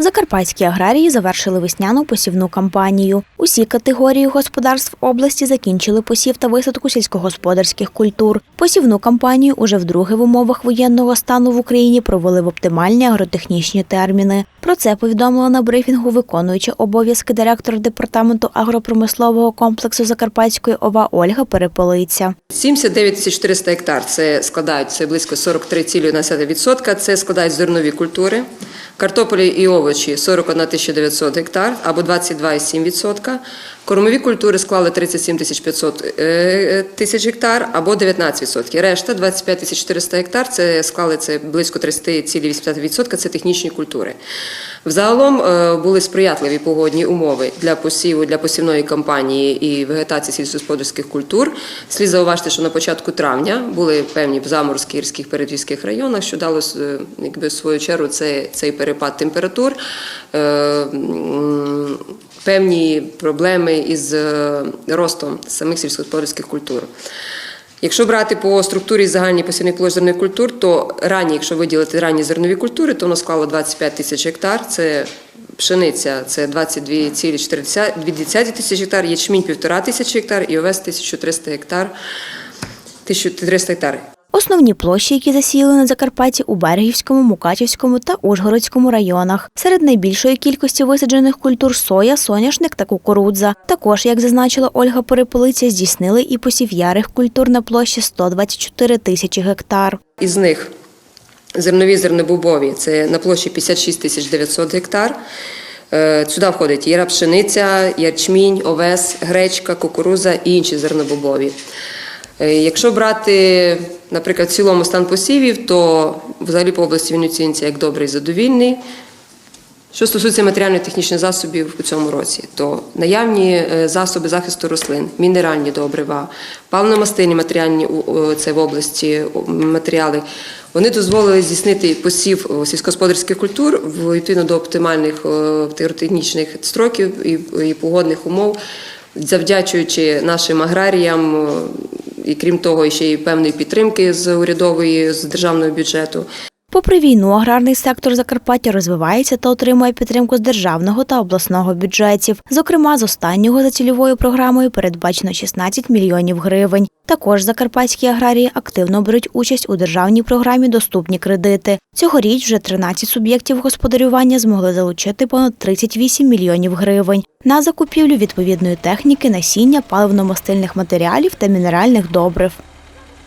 Закарпатські аграрії завершили весняну посівну кампанію. Усі категорії господарств області закінчили посів та висадку сільськогосподарських культур. Посівну кампанію уже вдруге в умовах воєнного стану в Україні провели в оптимальні агротехнічні терміни. Про це повідомила на брифінгу виконуюча обов'язки директора департаменту агропромислового комплексу Закарпатської ОВА Ольга Переполиця. 79 400 гектар це складають це близько 43,1%. Це складають зернові культури. Картополі і овочі 41 900 гектар або 22,7%. Кормові культури склали 37 500 е, тисяч гектар або 19%. Решта 25 400 гектар це склали це близько 30,8%. Це технічні культури. Взагалом е, були сприятливі погодні умови для посіву, для посівної кампанії і вегетації сільськогосподарських культур. Слід зауважити, що на початку травня були певні заморозки гірських передвійських районах, що дало е, якби, в свою чергу це, цей перепад температур. Е, Певні проблеми із е, ростом самих сільськогосподарських культур. Якщо брати по структурі загальній посівних площ зернових культур, то ранні, якщо виділити ранні зернові культури, то воно склало 25 тисяч гектар. Це пшениця, це 22,4 тисяч гектар, ячмінь 1,5 тисячі гектар і овес 1300 гектар. 1300 гектар. Основні площі, які засіяли на Закарпатті у Берегівському, Мукачівському та Ужгородському районах. Серед найбільшої кількості висаджених культур соя, соняшник та кукурудза. Також, як зазначила Ольга Переполиця, здійснили і посів ярих культур на площі 124 тисячі гектар. Із них зернові зернобобові це на площі 56 тисяч 900 гектар. Е, Сюди входить яра пшениця, ячмінь, овес, гречка, кукуруза і інші зернобобові. Е, Якщо брати, наприклад, в цілому стан посівів, то взагалі по області він оцінюється як добрий задовільний. Що стосується матеріально-технічних засобів у цьому році, то наявні е, засоби захисту рослин, мінеральні добрива, паливно-мастильні матеріальні це в області матеріали, вони дозволили здійснити посів сільськогосподарських культур відповідно до оптимальних технічних строків і погодних умов, завдячуючи нашим аграріям. І крім того, ще й певної підтримки з урядової з державного бюджету. Попри війну, аграрний сектор Закарпаття розвивається та отримує підтримку з державного та обласного бюджетів. Зокрема, з останнього за цільовою програмою передбачено 16 мільйонів гривень. Також закарпатські аграрії активно беруть участь у державній програмі Доступні кредити. Цьогоріч вже 13 суб'єктів господарювання змогли залучити понад 38 мільйонів гривень на закупівлю відповідної техніки, насіння, паливно-мастильних матеріалів та мінеральних добрив.